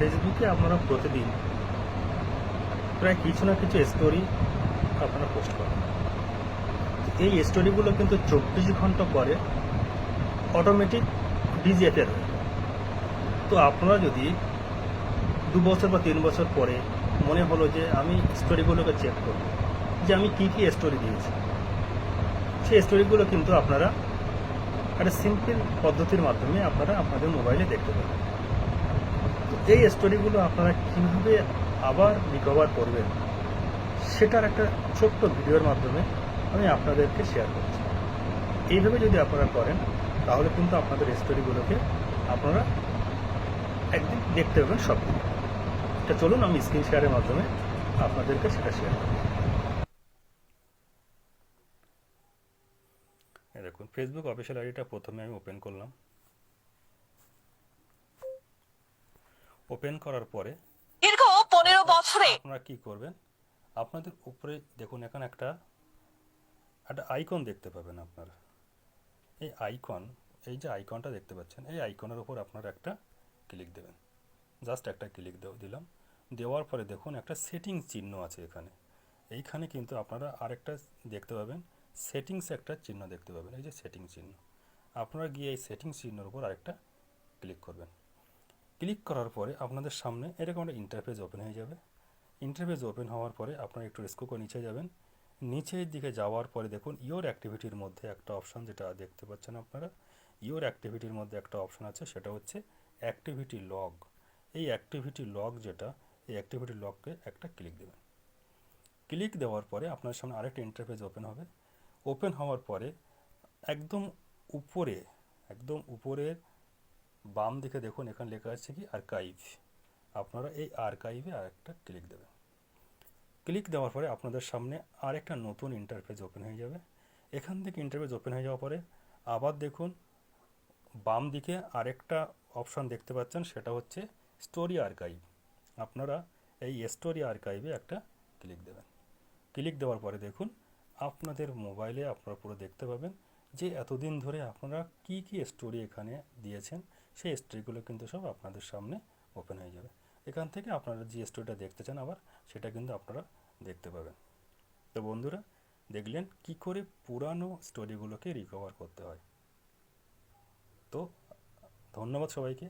ফেসবুকে আপনারা প্রতিদিন প্রায় কিছু না কিছু স্টোরি আপনারা পোস্ট করেন। এই স্টোরিগুলো কিন্তু চব্বিশ ঘণ্টা পরে অটোমেটিক ডিজিটের হয়ে তো আপনারা যদি দু বছর বা তিন বছর পরে মনে হলো যে আমি স্টোরিগুলোকে চেক করব, যে আমি কি কি স্টোরি দিয়েছি সেই স্টোরিগুলো কিন্তু আপনারা একটা সিম্পল পদ্ধতির মাধ্যমে আপনারা আপনাদের মোবাইলে দেখতে পাবেন। এই স্টোরিগুলো আপনারা কীভাবে আবার রিকভার করবেন, সেটার একটা ছোট্ট ভিডিওর মাধ্যমে আমি আপনাদেরকে শেয়ার করছি। এইভাবে যদি আপনারা করেন, তাহলে কিন্তু আপনাদের স্টোরিগুলোকে আপনারা একদিন দেখতে পাবেন সব এটা চলুন, আমি স্ক্রিন শেয়ারের মাধ্যমে আপনাদেরকে সেটা শেয়ার করি। দেখুন ফেসবুক অফিসিয়াল আইডিটা প্রথমে আমি ওপেন করলাম। ওপেন করার পরে দীর্ঘ পনেরো বছরে আপনারা কি করবেন? আপনাদের উপরে দেখুন এখানে একটা একটা আইকন দেখতে পাবেন আপনারা। এই আইকন এই যে আইকনটা দেখতে পাচ্ছেন এই আইকনের উপর আপনারা একটা ক্লিক দেবেন। জাস্ট একটা ক্লিক দিলাম। দেওয়ার পরে দেখুন একটা সেটিং চিহ্ন আছে এখানে। এইখানে কিন্তু আপনারা আরেকটা দেখতে পাবেন সেটিংস একটা চিহ্ন দেখতে পাবেন এই যে সেটিং চিহ্ন। আপনারা গিয়ে এই সেটিং চিহ্নের উপর আরেকটা ক্লিক করবেন। ক্লিক করার পরে আপনাদের সামনে এরকম একটা ইন্টারফেস ওপেন হয়ে যাবে। ইন্টারফেস ওপেন হওয়ার পরে আপনারা একটু স্কো করে নিচে যাবেন। নিচের দিকে যাওয়ার পরে দেখুন ইওর অ্যাক্টিভিটির মধ্যে একটা অপশান যেটা দেখতে পাচ্ছেন আপনারা ইওর অ্যাক্টিভিটির মধ্যে একটা অপশান আছে, সেটা হচ্ছে অ্যাক্টিভিটি লগ এই অ্যাক্টিভিটি লগ যেটা, এই অ্যাক্টিভিটি লগকে একটা ক্লিক দেবেন। ক্লিক দেওয়ার পরে আপনার সামনে আরেকটা ইন্টারফেস ওপেন হবে। ওপেন হওয়ার পরে একদম উপরে, একদম উপরের বাম দিকে দেখুন, এখানে লেখা আছে কি আর্কাইভ আপনারা এই আর্কাইভে আরেকটা ক্লিক দেবেন। ক্লিক দেওয়ার পরে আপনাদের সামনে আরেকটা নতুন ইন্টারফেস ওপেন হয়ে যাবে। এখান থেকে ইন্টারফেস ওপেন হয়ে যাওয়ার পরে আবার দেখুন, বাম দিকে আরেকটা অপশান দেখতে পাচ্ছেন, সেটা হচ্ছে স্টোরি আর্কাইভ আপনারা এই স্টোরি আর্কাইভে একটা ক্লিক দেবেন। ক্লিক দেওয়ার পরে দেখুন, আপনাদের মোবাইলে আপনারা পুরো দেখতে পাবেন যে এতদিন ধরে আপনারা কি কি স্টোরি এখানে দিয়েছেন সেই স্টোরিগুলো কিন্তু সব আপনাদের সামনে ওপেন হয়ে যাবে। এখান থেকে আপনারা যে স্টোরিটা দেখতে চান আবার, সেটা কিন্তু আপনারা দেখতে পাবেন। তো বন্ধুরা, দেখলেন কি করে পুরানো স্টোরিগুলোকে রিকভার করতে হয়। তো ধন্যবাদ সবাইকে।